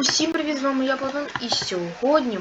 Усім привіт, з вами я Платон, і сьогодні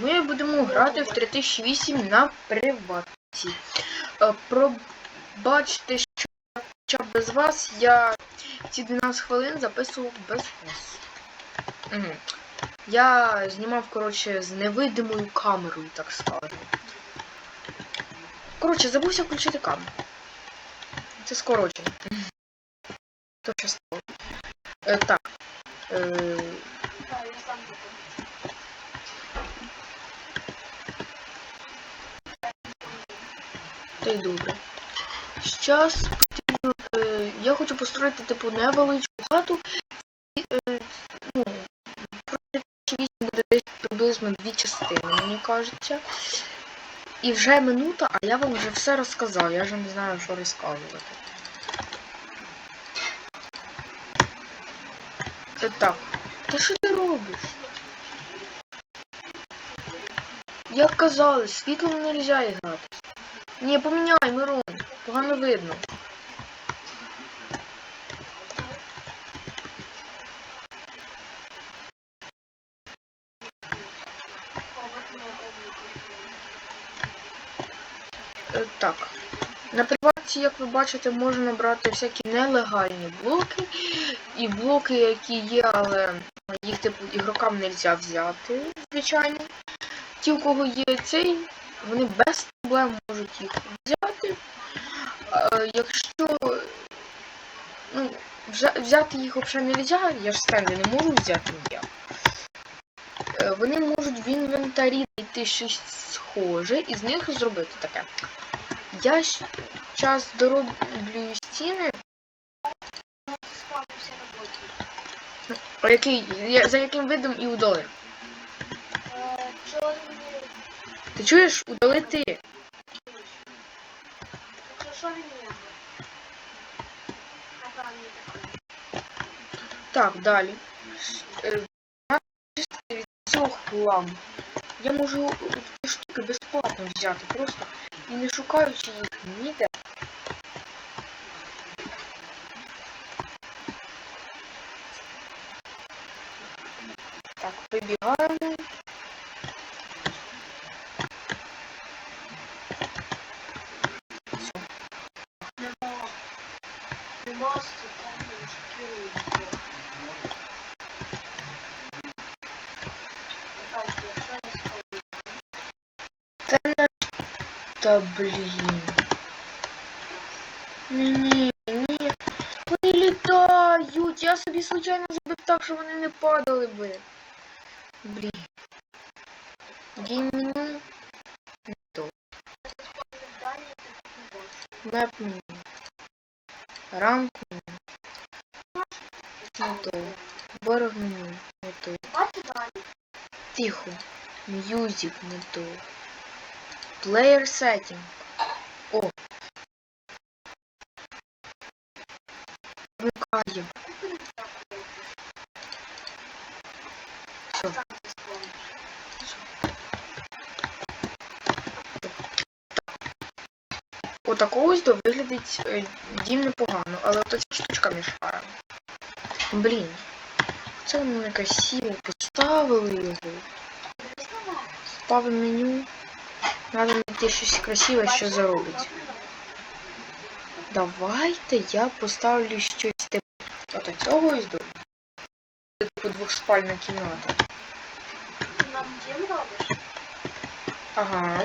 ми будемо грати в 3008 на приватці. Е, Пробачте, що я почав без вас, я ці 12 хвилин записував без вас. Я знімав, коротше, з невидимою камерою, так скажемо. Коротше, забувся включити камеру. Це скорочено. То що стало. Е, так. Е, Та добре. Щас. Е, я хочу построїти типу невеличку хату. І, е, ну, про 8 буде десь приблизно дві частини, мені кажеться. І вже минута, а я вам вже все розказав. Я вже не знаю, що розказувати. Е, Так. Та що ти робиш? Як казали, світлом не можна грати. Ні, поміняй, Мирон. Погано видно. Е, Так. На приватці, як ви бачите, можна брати всякі нелегальні блоки. І блоки, які є, але їх типу ігрокам не можна взяти, звичайно. Ті, у кого є цей, вони без проблем можуть їх взяти. Е, якщо ну, взяти їх взагалі не можна, я ж стенди не можу взяти ніяк. Е, Вони можуть в інвентарі знайти щось схоже і з них зробити таке. Я зараз дороблю стіни. А який, я- за яким видом і удали? Ти чуєш? Удали ти. Так, далі. Від цього хламу. Я можу ці штуки безплатно взяти, просто і не шукаючи їх ніде. Так, вибігаємо. Та на... Та блін. Ні, ні, ні. Вони літають. Я собі случайно зробив так, що вони не падали би. Блін. Гейм-меню. Не то. Меп. Ранг меню. Не. Борг меню. Не. Тихо. Мьюзик не то. Player setting. О. Вмикаємо. Все. Отако ось до виглядить е, дім непогано, але от ця штучка мішає. Блін. Це воно некрасиво поставили його. Ставимо меню. Надо знайти щось красиве, що заробить. Давайте я поставлю щось типу от цього до. Типу двохспальна кімната. Ага.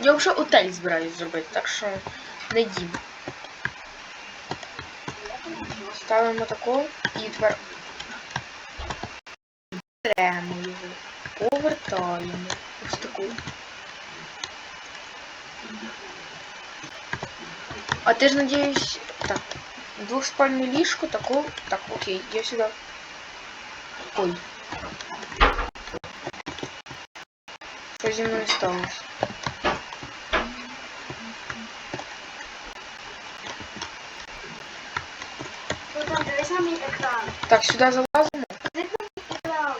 Я вже отель збираюсь зробити, так що не дім. Ставимо тако і тепер беремо його, повертаємо. Ось таку. А ти ж надіюсь. Так. Двухспальне ліжко, тако. Так, окей, я сюди. Ой. Що зі мною сталося? Там дивись на мій екран. Так, сюди залазимо. Екран.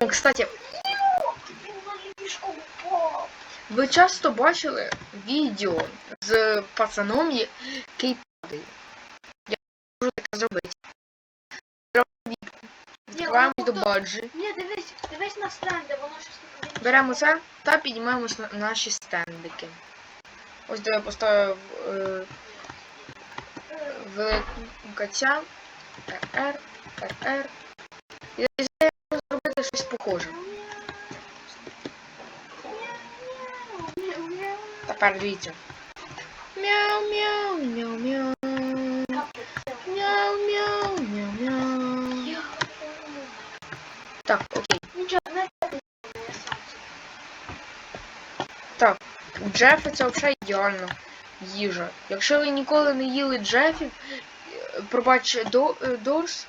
Ну, кстати, Ви часто бачили відео з пацаном, який падає. Я можу таке зробити. Відкриваємо до баджі. Ні, дивись, дивись на стенди, воно щось не повинно. Беремо це та піднімаємось на наші стендики. Ось де я поставив е, велика ця, РР, РР. І щось похоже. Тепер дивіться. Мяу, мяу, мяу, мяу. Мяу, мяу, мяу, мяу. Так, окей. Я. У Джефа це взагалі ідеальна їжа. Якщо ви ніколи не їли Джефів, е, пробач до, е, Дорс,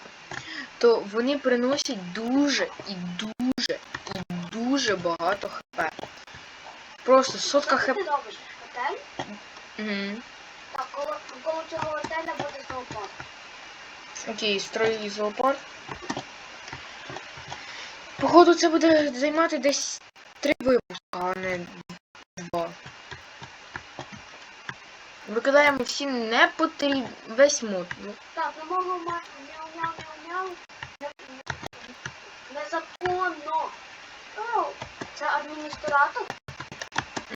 то вони приносять дуже і дуже і дуже багато хп. Просто сотка хп. ти робиш? Готель? Угу. Так, коло, коло цього готеля буде зоопарк. Окей, строю зоопарк. Походу, це буде займати десь три випуска, а не два. Викидаємо всі непотріб... весь мод. Так, на мого мати Незаконно. О, це адміністратор?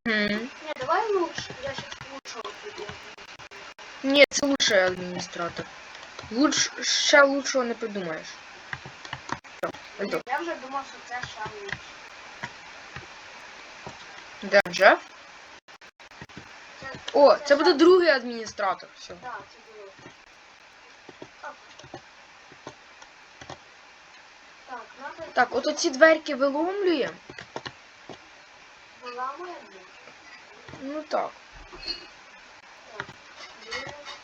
Ні, давай лучше. Я щас лучшого піду. Ні, це лучший адміністратор. Луч... Ще лучшого не придумаєш. Ні. Я вже думав, що це ще лучше. Де? Це, О, це буде другий адміністратор. Все. Так, це було. Так. От оці дверки виломлюємо. виламуємо. Ну так.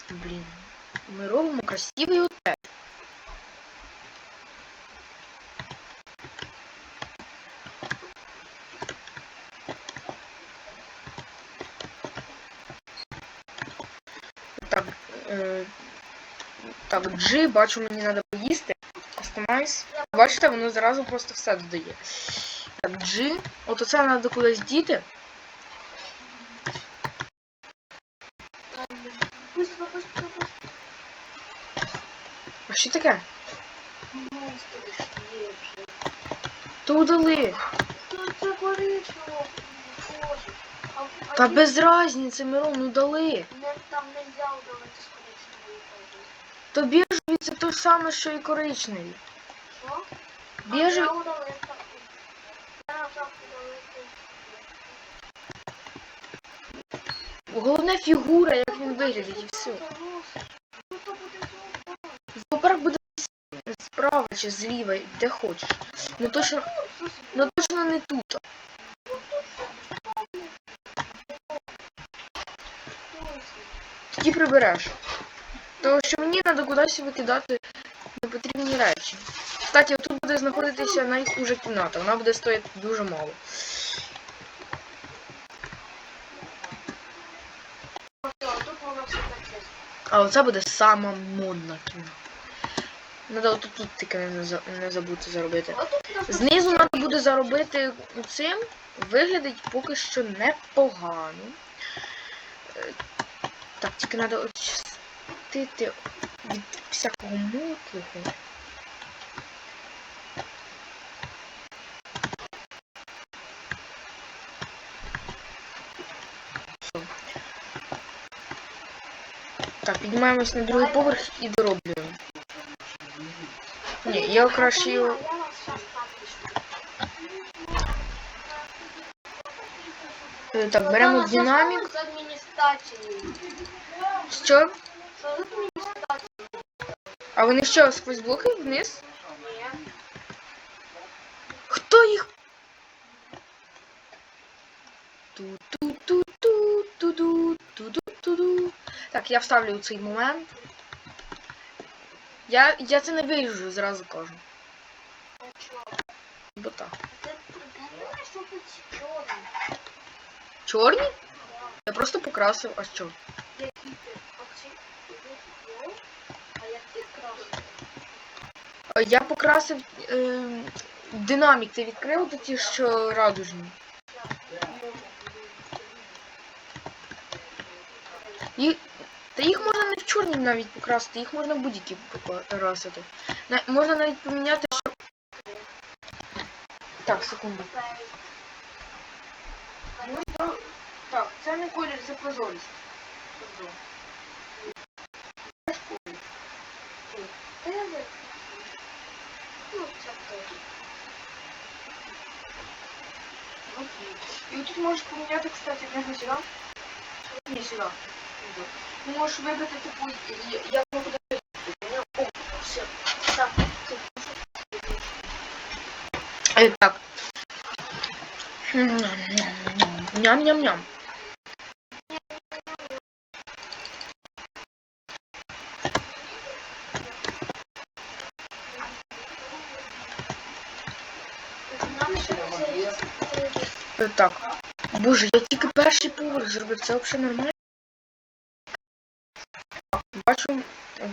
Блін. Ми робимо красивий отель. Так, е, так, G, бачу, мені треба поїсти. Customize. Бачите, воно зразу просто все додає. Так, G. От оце треба кудись діти. Быстро, быстро, быстро. А що таке? Монстри ж є вже. То удали. Тут це коричнево. Боже. А, а Та є- без разниці, Мирон, удали. Не, там нельзя удалити з коричневої фази. То біжеві це те ж саме, що і коричневі. Що? Біжеві. А, я удалив так. Я нажав удалити. Головне фігура, як він виглядить, і все. Буде зоопарк. Буде справа чи зліва, де хочеш. Ну точно, ну точно не тут. Тоді прибереш. Тому що мені треба кудись викидати непотрібні речі. Кстати, тут буде знаходитися найхужа кімната. Вона буде стоїти дуже мало. А оце буде сама модна кімната. Надо отут тут тільки не, не забути заробити. Знизу треба буде заробити цим. Виглядить поки що непогано. Е, Так, тільки треба очистити від всякого мотлуху. Так, піднімаємось на другий поверх і дороблюємо. Ні, я краще його. Щас так беремо динамік. Що? А вони що, сквозь блоки вниз? Ні. Хто їх? Ту-ту-ту-ту-ту-ду-ту-ду-ту-ду. Так, я вставлю цей момент. Я, я це не виріжу, зразу кажу. Бо так. Чорні? Я просто покрасив, а що? Я покрасив е, динамік, ти відкрив ті, що радужні. І... Та їх можна не в чорні навіть покрасити, їх можна будь-які покрасити. На... Можна навіть поміняти. Так, секунду. Так, це не колір, це прозорість. Я виключу. Ну, тут можеш поміняти, кстати, не сюди. Ні, сюди. Іду. Ти можеш вибрати, типу, як ми будемо їхати. О, Все. Так, це Е, Так. Ням-ням-ням. Так. Боже, я тільки перший поверх зробив, це взагалі нормально. Бачу,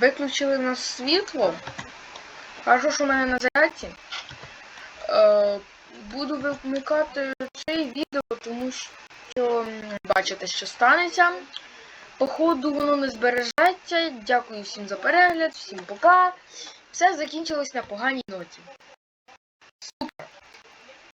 виключили нас світло. Хорошо, що в мене на зарядці. Е, буду вимикати це відео, тому що бачите, що станеться. Походу воно не збережеться. Дякую всім за перегляд, всім пока. Все закінчилось на поганій ноті.